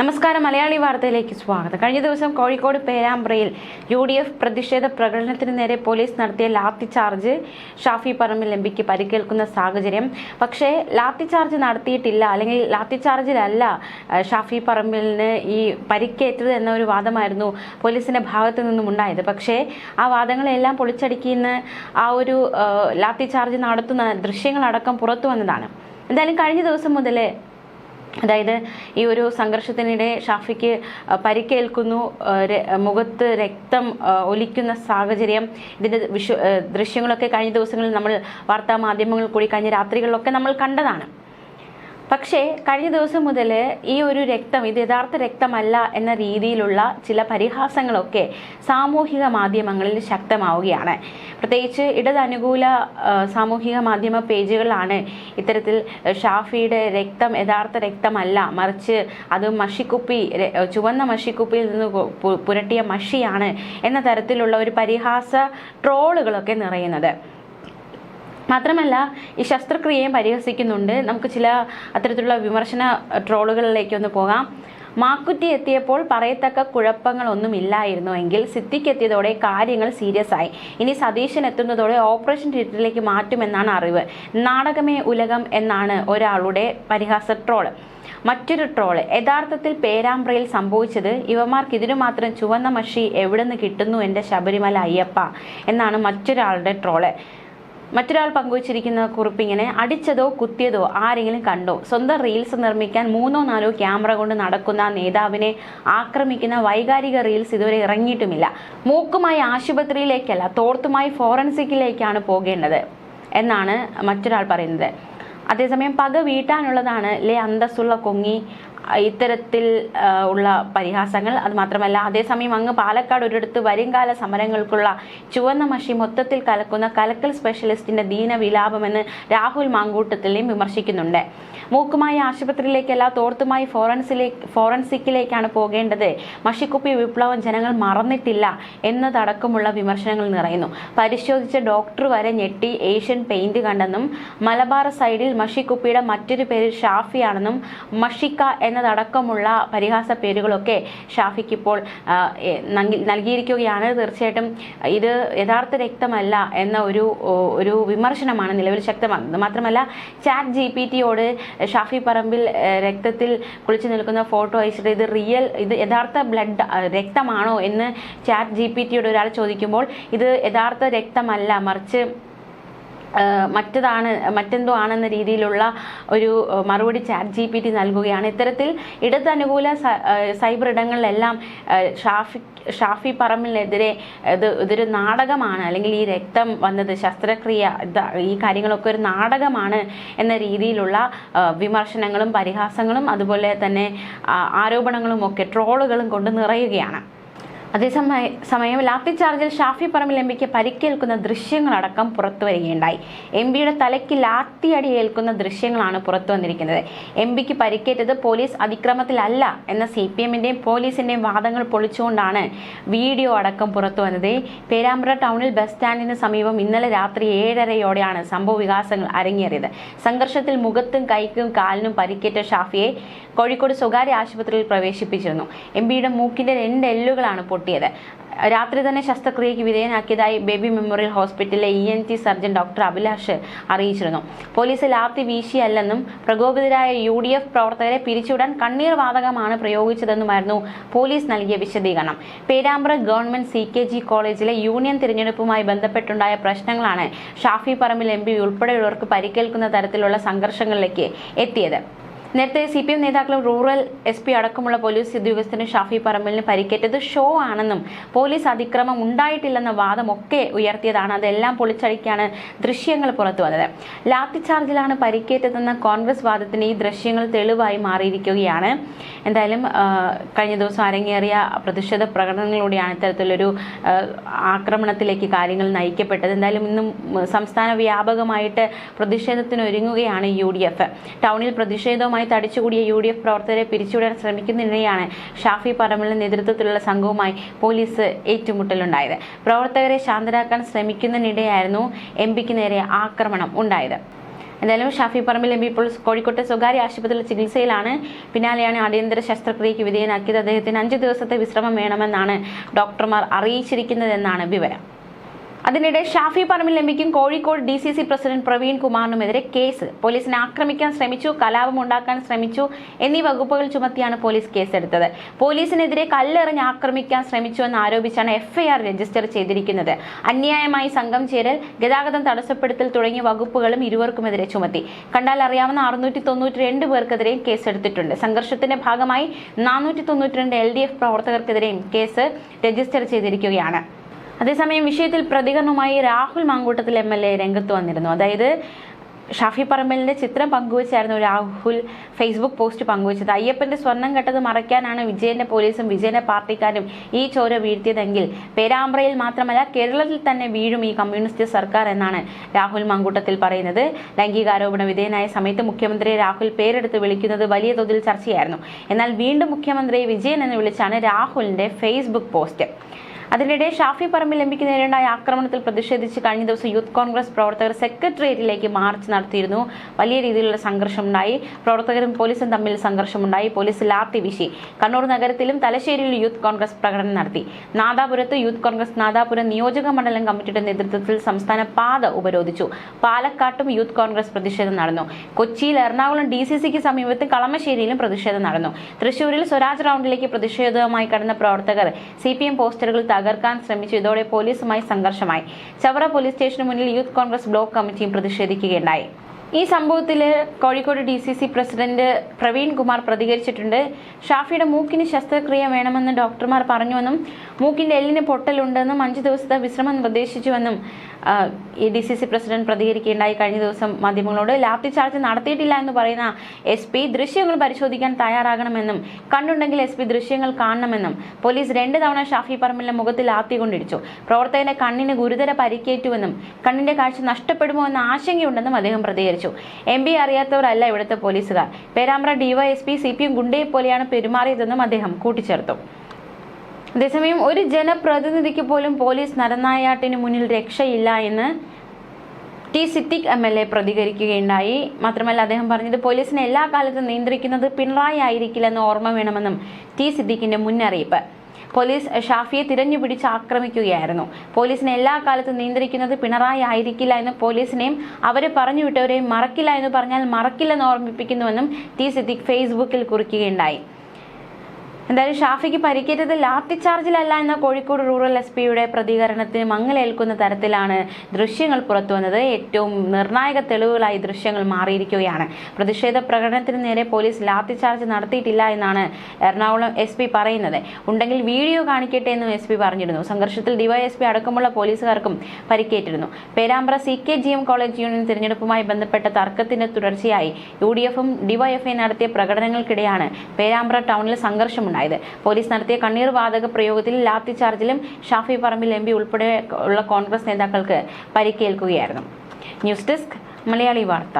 നമസ്കാരം. മലയാളി വാർത്തയിലേക്ക് സ്വാഗതം. കഴിഞ്ഞ ദിവസം കോഴിക്കോട് പേരാമ്പ്രയിൽ യു ഡി എഫ് പ്രതിഷേധ പ്രകടനത്തിന് നേരെ പോലീസ് നടത്തിയ ലാത്തി ചാർജ് ഷാഫി പറമ്പിൽ എം പിക്ക് പരിക്കേൽക്കുന്ന സാഹചര്യം. പക്ഷേ ലാത്തി ചാർജ് നടത്തിയിട്ടില്ല. അല്ലെങ്കിൽ ലാത്തി ചാർജിലല്ല ഷാഫി പറമ്പിലിന് ഈ പരിക്കേറ്റത് എന്ന ഒരു വാദമായിരുന്നു പോലീസിന്റെ ഭാഗത്തു നിന്നും ഉണ്ടായത്. പക്ഷേ ആ വാദങ്ങളെല്ലാം പൊളിച്ചടിക്കുന്ന ആ ഒരു ലാത്തി ചാർജ് നടത്തുന്ന ദൃശ്യങ്ങളടക്കം പുറത്തു വന്നതാണ്. എന്തായാലും കഴിഞ്ഞ ദിവസം മുതൽ അതായത് ഈ ഒരു സംഘർഷത്തിനിടെ ഷാഫിക്ക് പരിക്കേൽക്കുന്നു മുഖത്ത് രക്തം ഒലിക്കുന്ന സാഹചര്യം. ഇതിന്റെ വിശ്വ ദൃശ്യങ്ങളൊക്കെ കഴിഞ്ഞ ദിവസങ്ങളിൽ നമ്മൾ വാർത്താ മാധ്യമങ്ങളിൽ കൂടി കഴിഞ്ഞ രാത്രികളിലൊക്കെ നമ്മൾ കണ്ടതാണ്. പക്ഷേ കഴിഞ്ഞ ദിവസം മുതൽ ഈ ഒരു രക്തം ഇത് യഥാർത്ഥ രക്തമല്ല എന്ന രീതിയിലുള്ള ചില പരിഹാസങ്ങളൊക്കെ സാമൂഹിക മാധ്യമങ്ങളിൽ ശക്തമാവുകയാണ്. പ്രത്യേകിച്ച് ഇടതനുകൂല സാമൂഹിക മാധ്യമ പേജുകളാണ് ഇത്തരത്തിൽ ഷാഫിയുടെ രക്തം യഥാർത്ഥ രക്തമല്ല മറിച്ച് അത് മഷിക്കുപ്പി ചുവന്ന മഷിക്കുപ്പിയിൽ നിന്ന് പുരട്ടിയ മഷിയാണ് എന്ന തരത്തിലുള്ള ഒരു പരിഹാസ ട്രോളുകളൊക്കെ നിറയുന്നത്. മാത്രമല്ല ഈ ശസ്ത്രക്രിയയും പരിഹസിക്കുന്നുണ്ട്. നമുക്ക് ചില അത്തരത്തിലുള്ള വിമർശന ട്രോളുകളിലേക്ക് ഒന്ന് പോകാം. മാക്കുറ്റി എത്തിയപ്പോൾ പറയത്തക്ക കുഴപ്പങ്ങളൊന്നും ഇല്ലായിരുന്നുവെങ്കിൽ സിദ്ദിഖ് എത്തിയതോടെ കാര്യങ്ങൾ സീരിയസ് ആയി. ഇനി സതീശൻ എത്തുന്നതോടെ ഓപ്പറേഷൻ തിയേറ്ററിലേക്ക് മാറ്റുമെന്നാണ് അറിവ്. നാടകമേ ഉലകം എന്നാണ് ഒരാളുടെ പരിഹാസ ട്രോൾ. മറ്റൊരു ട്രോൾ. യഥാർത്ഥത്തിൽ പേരാമ്പ്രയിൽ സംഭവിച്ചത് ഇവമാർക്ക് ഇതിനു മാത്രം ചുവന്ന മഷി എവിടെ നിന്ന് കിട്ടുന്നു എന്റെ ശബരിമല അയ്യപ്പ എന്നാണ് മറ്റൊരാളുടെ ട്രോൾ. മറ്റൊരാൾ പങ്കുവച്ചിരിക്കുന്ന കുറിപ്പിങ്ങനെ അടിച്ചതോ കുത്തിയതോ ആരെങ്കിലും കണ്ടോ? സ്വന്തം റീൽസ് നിർമ്മിക്കാൻ മൂന്നോ നാലോ ക്യാമറ കൊണ്ട് നടക്കുന്ന നേതാവിനെ ആക്രമിക്കുന്ന വൈകാരിക റീൽസ് ഇതുവരെ ഇറങ്ങിയിട്ടുമില്ല. മൂക്കുമായി ആശുപത്രിയിലേക്കല്ല തോർത്തുമായി ഫോറൻസിക്കിലേക്കാണ് പോകേണ്ടത് എന്നാണ് മറ്റൊരാൾ പറയുന്നത്. അതേസമയം പക വീട്ടാനുള്ളതാണ് ലേ അന്തസ്സുള്ള കൊങ്ങി ഇത്തരത്തിൽ ഉള്ള പരിഹാസങ്ങൾ. അത് മാത്രമല്ല അതേസമയം അങ്ങ് പാലക്കാട് ഒരിടത്ത് വരുംകാല സമരങ്ങൾക്കുള്ള ചുവന്ന മഷി മൊത്തത്തിൽ കലക്കുന്ന കലക്കൽ സ്പെഷ്യലിസ്റ്റിന്റെ ദീനവിലാപമെന്ന് രാഹുൽ മാങ്കൂട്ടത്തിലെയും വിമർശിക്കുന്നുണ്ട്. മൂക്കുമായി ആശുപത്രിയിലേക്കല്ല തോർത്തുമായി ഫോറൻസിലേക്ക് ഫോറൻസിക്കിലേക്കാണ് പോകേണ്ടത്. മഷിക്കുപ്പി വിപ്ലവം ജനങ്ങൾ മറന്നിട്ടില്ല എന്നതടക്കമുള്ള വിമർശനങ്ങൾ നിറയുന്നു. പരിശോധിച്ച ഡോക്ടർ വരെ ഞെട്ടി ഏഷ്യൻ പെയിന്റ് കണ്ടെന്നും മലബാർ സൈഡിൽ മഷിക്കുപ്പിയുടെ മറ്റൊരു പേര് ഷാഫിയാണെന്നും മഷിക്ക എന്നതടക്കമുള്ള പരിഹാസ പേരുകളൊക്കെ ഷാഫിക്ക് ഇപ്പോൾ നൽകിയിരിക്കുകയാണ്. തീർച്ചയായിട്ടും ഇത് യഥാർത്ഥ രക്തമല്ല എന്ന ഒരു ഒരു വിമർശനമാണ് നിലവിൽ ശക്തമാകുന്നത്. മാത്രമല്ല ചാറ്റ് ജി പി ടിയോട് ഷാഫി പറമ്പിൽ രക്തത്തിൽ കുളിച്ചു നിൽക്കുന്ന ഫോട്ടോ അയച്ചിട്ട് ഇത് റിയൽ ഇത് യഥാർത്ഥ ബ്ലഡ് രക്തമാണോ എന്ന് ചാറ്റ് ജി പി ടിയോട് ഒരാൾ ചോദിക്കുമ്പോൾ ഇത് യഥാർത്ഥ രക്തമല്ല. മറിച്ച് മറ്റതാണ് മറ്റെന്തോ ആണെന്ന രീതിയിലുള്ള ഒരു മറുപടി ചാറ്റ് ജി പി ടി നൽകുകയാണ്. ഇത്തരത്തിൽ ഇടത് അനുകൂല സൈബർ ഇടങ്ങളിലെല്ലാം ഷാഫി ഷാഫി പറമ്പിനെതിരെ ഇത് ഇതൊരു നാടകമാണ്. അല്ലെങ്കിൽ ഈ രക്തം വന്നത് ശസ്ത്രക്രിയ ഈ കാര്യങ്ങളൊക്കെ ഒരു നാടകമാണ് എന്ന രീതിയിലുള്ള വിമർശനങ്ങളും പരിഹാസങ്ങളും അതുപോലെ തന്നെ ആരോപണങ്ങളും ഒക്കെ ട്രോളുകളും കൊണ്ട് നിറയുകയാണ്. അതേസമയ സമയം ലാത്തി ചാർജിൽ ഷാഫി പറമ്പിൽ എം പിക്ക് പരിക്കേൽക്കുന്ന ദൃശ്യങ്ങളടക്കം പുറത്തു വരികയുണ്ടായി. എം പിയുടെ തലയ്ക്ക് ലാത്തി അടി ഏൽക്കുന്ന ദൃശ്യങ്ങളാണ് പുറത്തു വന്നിരിക്കുന്നത്. എം പിക്ക് പരിക്കേറ്റത് പോലീസ് അതിക്രമത്തിലല്ല എന്ന സി പി എമ്മിന്റെയും പോലീസിന്റെയും വാദങ്ങൾ പൊളിച്ചുകൊണ്ടാണ് വീഡിയോ അടക്കം പുറത്തു വന്നത്. പേരാമ്പ്ര ടൗണിൽ ബസ് സ്റ്റാൻഡിന് സമീപം ഇന്നലെ രാത്രി ഏഴരയോടെയാണ് സംഭവ വികാസങ്ങൾ അരങ്ങേറിയത്. സംഘർഷത്തിൽ മുഖത്തും കൈക്കും കാലിനും പരിക്കേറ്റ ഷാഫിയെ കോഴിക്കോട് സ്വകാര്യ ആശുപത്രിയിൽ പ്രവേശിപ്പിച്ചിരുന്നു. എം പിയുടെ മൂക്കിന്റെ രണ്ട് എല്ലുകളാണ് പൊട്ടിയത് രാത്രി തന്നെ ശസ്ത്രക്രിയയ്ക്ക് വിധേയനാക്കിയതായി ബേബി മെമ്മോറിയൽ ഹോസ്പിറ്റലിലെ E N T surgeon doctor Abhilash അറിയിച്ചിരുന്നു. പോലീസ് ലാത്തി വീശിയല്ലെന്നും പ്രകോപിതരായ യു ഡി എഫ് പ്രവർത്തകരെ പിരിച്ചുവിടാൻ കണ്ണീർ വാതകമാണ് പ്രയോഗിച്ചതെന്നുമായിരുന്നു പോലീസ് നൽകിയ വിശദീകരണം. Perambra government C K G കോളേജിലെ യൂണിയൻ തിരഞ്ഞെടുപ്പുമായി ബന്ധപ്പെട്ടുണ്ടായ പ്രശ്നങ്ങളാണ് ഷാഫി പറമ്പിൽ എം പി ഉൾപ്പെടെയുള്ളവർക്ക് പരിക്കേൽക്കുന്ന തരത്തിലുള്ള സംഘർഷങ്ങളിലേക്ക് എത്തിയത്. നേരത്തെ സി പി എം നേതാക്കളും റൂറൽ എസ് പി അടക്കമുള്ള പോലീസ് ഉദ്യോഗസ്ഥന് ഷാഫി പറമ്പലിന് പരിക്കേറ്റത് ഷോ ആണെന്നും പോലീസ് അതിക്രമം ഉണ്ടായിട്ടില്ലെന്ന വാദമൊക്കെ ഉയർത്തിയതാണ്. അതെല്ലാം പൊളിച്ചടിക്കാണ് ദൃശ്യങ്ങൾ പുറത്തു വന്നത്. ലാത്തി ചാർജിലാണ് പരിക്കേറ്റതെന്ന കോൺഗ്രസ് വാദത്തിന് ഈ ദൃശ്യങ്ങൾ തെളിവായി മാറിയിരിക്കുകയാണ്. എന്തായാലും കഴിഞ്ഞ ദിവസം അരങ്ങേറിയ പ്രതിഷേധ പ്രകടനങ്ങളിലൂടെയാണ് ഇത്തരത്തിലൊരു ആക്രമണത്തിലേക്ക് കാര്യങ്ങൾ നയിക്കപ്പെട്ടത്. എന്തായാലും ഇന്നും സംസ്ഥാന വ്യാപകമായിട്ട് പ്രതിഷേധത്തിന് ഒരുങ്ങുകയാണ് യു ഡി എഫ്. ടൗണിൽ പ്രതിഷേധവുമായി തടിച്ചുകൂടിയ യു ഡി എഫ് പ്രവർത്തകരെ പിരിച്ചുവിടാൻ ശ്രമിക്കുന്നതിനിടെയാണ് ഷാഫി പറമ്പലിന്റെ നേതൃത്വത്തിലുള്ള സംഘവുമായി പോലീസ് ഏറ്റുമുട്ടലുണ്ടായത്. പ്രവർത്തകരെ ശാന്തരാക്കാൻ ശ്രമിക്കുന്നതിനിടെയായിരുന്നു എം പിക്ക് നേരെ ആക്രമണം ഉണ്ടായത്. എന്തായാലും ഷാഫി പറമ്പിൽ എം പി ഇപ്പോൾ കോഴിക്കോട്ടെ സ്വകാര്യ ആശുപത്രിയിൽ ചികിത്സയിലാണ്. പിന്നാലെയാണ് അടിയന്തര ശസ്ത്രക്രിയയ്ക്ക് വിധേയനാക്കിയത്. അദ്ദേഹത്തിന് അഞ്ച് ദിവസത്തെ വിശ്രമം വേണമെന്നാണ് ഡോക്ടർമാർ അറിയിച്ചിരിക്കുന്നതെന്നാണ് വിവരം. അതിനിടെ Shafi Parambil എംപിക്കും Kozhikode D C C president Praveen കുമാറിനുമെതിരെ case. പോലീസിനെ ആക്രമിക്കാൻ ശ്രമിച്ചു കലാപം ഉണ്ടാക്കാൻ ശ്രമിച്ചു എന്നീ വകുപ്പുകൾ ചുമത്തിയാണ് പോലീസ് കേസെടുത്തത്. പോലീസിനെതിരെ കല്ലെറിഞ്ഞ് ആക്രമിക്കാൻ ശ്രമിച്ചു എന്ന് ആരോപിച്ചാണ് എഫ്ഐആർ രജിസ്റ്റർ ചെയ്തിരിക്കുന്നത്. അന്യായമായി സംഘം ചേരൽ ഗതാഗതം തടസ്സപ്പെടുത്തൽ തുടങ്ങിയ വകുപ്പുകളും ഇരുവർക്കുമെതിരെ ചുമത്തി. കണ്ടാൽ അറിയാവുന്ന അറുന്നൂറ്റി തൊണ്ണൂറ്റി രണ്ട് പേർക്കെതിരെയും കേസെടുത്തിട്ടുണ്ട്. സംഘർഷത്തിന്റെ ഭാഗമായി നാനൂറ്റി തൊണ്ണൂറ്റി രണ്ട് എൽ ഡി എഫ് പ്രവർത്തകർക്കെതിരെയും കേസ് രജിസ്റ്റർ ചെയ്തിരിക്കുകയാണ്. അതേസമയം വിഷയത്തിൽ പ്രതികരണവുമായി Rahul Mankoottathil M L A രംഗത്ത് വന്നിരുന്നു. അതായത് ഷാഫി പറമ്പലിന്റെ ചിത്രം പങ്കുവച്ചായിരുന്നു രാഹുൽ ഫേസ്ബുക്ക് പോസ്റ്റ് പങ്കുവച്ചത്. അയ്യപ്പന്റെ സ്വർണം കെട്ടത് മറയ്ക്കാനാണ് വിജയന്റെ പോലീസും വിജയന്റെ പാർട്ടിക്കാരും ഈ ചോര വീഴ്ത്തിയതെങ്കിൽ പേരാമ്പ്രയിൽ മാത്രമല്ല കേരളത്തിൽ തന്നെ വീഴും ഈ കമ്മ്യൂണിസ്റ്റ് സർക്കാർ എന്നാണ് രാഹുൽ മാങ്കൂട്ടത്തിൽ പറയുന്നത്. ലൈംഗികാരോപണ വിധേയനായ സമയത്ത് മുഖ്യമന്ത്രിയെ രാഹുൽ പേരെടുത്ത് വിളിക്കുന്നത് വലിയ തോതിൽ ചർച്ചയായിരുന്നു. എന്നാൽ വീണ്ടും മുഖ്യമന്ത്രി വിജയൻ എന്ന് വിളിച്ചാണ് രാഹുലിന്റെ ഫേസ്ബുക്ക് പോസ്റ്റ്. അതിനിടെ ഷാഫി പറമ്പിൽ എംപിക്ക് നേരിടായ ആക്രമണത്തിൽ പ്രതിഷേധിച്ച് കഴിഞ്ഞ ദിവസം യൂത്ത് കോൺഗ്രസ് പ്രവർത്തകർ സെക്രട്ടേറിയറ്റിലേക്ക് മാർച്ച് നടത്തിയിരുന്നു. വലിയ രീതിയിലുള്ള സംഘർഷമുണ്ടായി. പ്രവർത്തകരും പോലീസും തമ്മിൽ സംഘർഷമുണ്ടായി. പോലീസ് ലാത്തി വീശി. കണ്ണൂർ നഗരത്തിലും തലശ്ശേരിയിൽ യൂത്ത് കോൺഗ്രസ് പ്രകടനം നടത്തി. നാദാപുരത്ത് യൂത്ത് കോൺഗ്രസ് നാദാപുരം നിയോജക മണ്ഡലം കമ്മിറ്റിയുടെ നേതൃത്വത്തിൽ സംസ്ഥാന പാത ഉപരോധിച്ചു. പാലക്കാട്ടും യൂത്ത് കോൺഗ്രസ് പ്രതിഷേധം നടന്നു. കൊച്ചിയിൽ എറണാകുളം ഡി സി സിക്ക് സമീപത്ത് കളമശ്ശേരിയിലും പ്രതിഷേധം നടന്നു. തൃശൂരിൽ സ്വരാജ് റൗണ്ടിലേക്ക് പ്രതിഷേധവുമായി കടന്ന പ്രവർത്തകർ സി പി എം പോസ്റ്ററുകൾ തകർക്കാൻ ശ്രമിച്ചു. ഇതോടെ പോലീസുമായി സംഘർഷമായി. ചവറ പോലീസ് സ്റ്റേഷന് മുന്നിൽ യൂത്ത് കോൺഗ്രസ് ബ്ലോക്ക് കമ്മിറ്റിയും പ്രതിഷേധിക്കുകയുണ്ടായി. ഈ സംഭവത്തിൽ Kozhikode D C C president Praveen Kumar പ്രതികരിച്ചിട്ടുണ്ട്. ഷാഫിയുടെ മൂക്കിന് ശസ്ത്രക്രിയ വേണമെന്ന് ഡോക്ടർമാർ പറഞ്ഞുവെന്നും മൂക്കിന്റെ എല്ലിന് പൊട്ടലുണ്ടെന്നും അഞ്ചു ദിവസത്തെ വിശ്രമം നിർദ്ദേശിച്ചുവെന്നും ഈ ഡി സി സി പ്രസിഡന്റ് പ്രതികരിക്കുകയുണ്ടായി. കഴിഞ്ഞ ദിവസം മാധ്യമങ്ങളോട് ലാത്തി ചാർജ് നടത്തിയിട്ടില്ല എന്ന് പറയുന്ന എസ് പി ദൃശ്യങ്ങൾ പരിശോധിക്കാൻ തയ്യാറാകണമെന്നും കണ്ടുണ്ടെങ്കിൽ എസ് പി ദൃശ്യങ്ങൾ കാണണമെന്നും പോലീസ് രണ്ട് തവണ ഷാഫി പറമ്പിലെ മുഖത്ത് ലാത്തി കൊണ്ടിടിച്ചു. പ്രവർത്തകന്റെ കണ്ണിന് ഗുരുതര പരിക്കേറ്റുവെന്നും കണ്ണിന്റെ കാഴ്ച നഷ്ടപ്പെടുമോ എന്ന ആശങ്കയുണ്ടെന്നും അദ്ദേഹം പ്രതികരിച്ചു. എം പി അറിയാത്തവരല്ല ഇവിടുത്തെ പോലീസുകാർ. Perambra DYSP C P M ഗുണ്ടയെ പോലെയാണ് പെരുമാറിയതെന്നും അദ്ദേഹം കൂട്ടിച്ചേർത്തു. അതേസമയം ഒരു ജനപ്രതിനിധിക്ക് പോലും പോലീസ് നരനായാട്ടിന് മുന്നിൽ രക്ഷയില്ല എന്ന് T Siddique M L A പ്രതികരിക്കുകയുണ്ടായി. മാത്രമല്ല അദ്ദേഹം പറഞ്ഞത് പോലീസിനെ എല്ലാ കാലത്തും നിയന്ത്രിക്കുന്നത് പിണറായി ആയിരിക്കില്ലെന്ന് ഓർമ്മ വേണമെന്നും ടി സിദ്ദിഖിന്റെ മുന്നറിയിപ്പ്. പോലീസ് ഷാഫിയെ തിരഞ്ഞു പിടിച്ച് ആക്രമിക്കുകയായിരുന്നു. പോലീസിനെ എല്ലാ കാലത്തും നിയന്ത്രിക്കുന്നത് പിണറായി ആയിരിക്കില്ല എന്ന് പോലീസിനെയും അവരെ പറഞ്ഞു വിട്ടവരെയും മറക്കില്ല എന്ന് പറഞ്ഞാൽ മറക്കില്ലെന്ന് ഓർമ്മിപ്പിക്കുന്നുവെന്നും ടി സിദ്ദിഖ് ഫേസ്ബുക്കിൽ കുറിക്കുകയുണ്ടായി. എന്തായാലും ഷാഫിക്ക് പരിക്കേറ്റത് ലാത്തി ചാർജിലല്ല എന്ന കോഴിക്കോട് റൂറൽ എസ് പിയുടെ പ്രതികരണത്തിന് മങ്ങലേൽക്കുന്ന തരത്തിലാണ് ദൃശ്യങ്ങൾ പുറത്തു വന്നത്. ഏറ്റവും നിർണായക തെളിവുകളായി ദൃശ്യങ്ങൾ മാറിയിരിക്കുകയാണ്. പ്രതിഷേധ പ്രകടനത്തിന് നേരെ പോലീസ് ലാത്തി ചാർജ് നടത്തിയിട്ടില്ല എന്നാണ് എറണാകുളം എസ് പി പറയുന്നത്. ഉണ്ടെങ്കിൽ വീഡിയോ കാണിക്കട്ടെ എന്നും എസ് പി പറഞ്ഞിരുന്നു. സംഘർഷത്തിൽ ഡിവൈഎസ്പി അടക്കമുള്ള പോലീസുകാർക്കും പരിക്കേറ്റിരുന്നു. Perambra C K G M college union തിരഞ്ഞെടുപ്പുമായി ബന്ധപ്പെട്ട തർക്കത്തിന്റെ തുടർച്ചയായി യു ഡി എഫും ഡിവൈഎഫ്ഐ നടത്തിയ പ്രകടനങ്ങൾക്കിടെയാണ് പേരാമ്പ്ര ടൗണിൽ സംഘർഷമുണ്ടായത്. പോലീസ് നടത്തിയ കണ്ണീർ വാതക പ്രയോഗത്തിൽ ലാത്തി ചാർജിലും ഷാഫി പറമ്പിൽ എം പി ഉൾപ്പെടെ ഉള്ള കോൺഗ്രസ് നേതാക്കൾക്ക് പരിക്കേൽക്കുകയായിരുന്നു. ന്യൂസ് ഡെസ്ക് മലയാളി വാർത്ത.